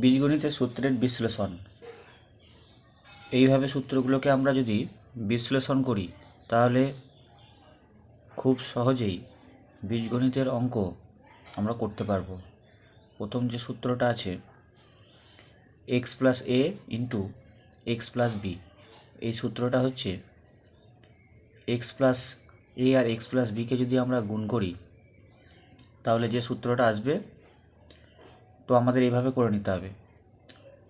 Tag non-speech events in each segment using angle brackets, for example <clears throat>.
বীজগণিতের সূত্রের বিশ্লেষণ। এইভাবে সূত্রগুলোকে আমরা যদি বিশ্লেষণ করি, তাহলে খুব সহজেই বীজগণিতের অঙ্ক আমরা করতে পারব। প্রথম যে সূত্রটা আছে x plus a into x plus b এই সূত্রটা হচ্ছে এক্স প্লাস এ আর এক্স প্লাস বিকে যদি আমরা গুণ করি, তাহলে যে সূত্রটা আসবে তো আমাদের এইভাবে করে নিতে হবে।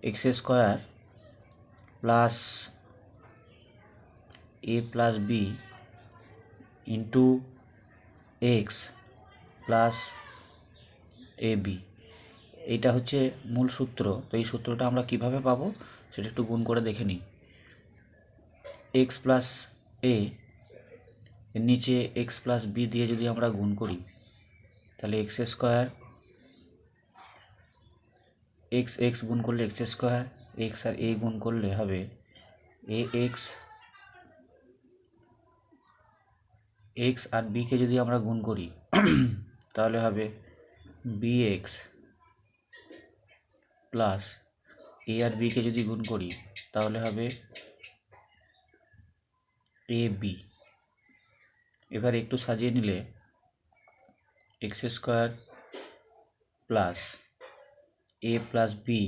X square plus a plus b into x plus a b এইটা হচ্ছে মূল সূত্র। তো এই সূত্রটা আমরা কীভাবে পাবো সেটা একটু গুণ করে দেখে নিই। এক্স প্লাস এ নিচে এক্স প্লাস বি দিয়ে যদি আমরা গুণ করি, তাহলে এক্স স্কোয়ার এক্স এক্স গুণ করলে এক্স স্কোয়ার এক্স আর এ গুণ করলে হবে এ এক্স এক্স আর বিকে যদি আমরা গুণ করি, <clears throat> তাহলে হবে বি এক্স প্লাস এ আর বিকে যদি গুণ করি, তাহলে হবে এ বি এবার একটু সাজিয়ে নিলে x square plus a plus b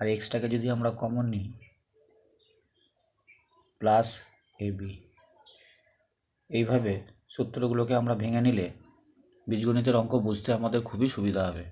আর এক্সটাকে যদি আমরা কমন নিই প্লাস এ বি এইভাবে সূত্রগুলোকে আমরা ভেঙে নিলে বীজগণিতের অঙ্ক বুঝতে আমাদের খুবই সুবিধা হবে।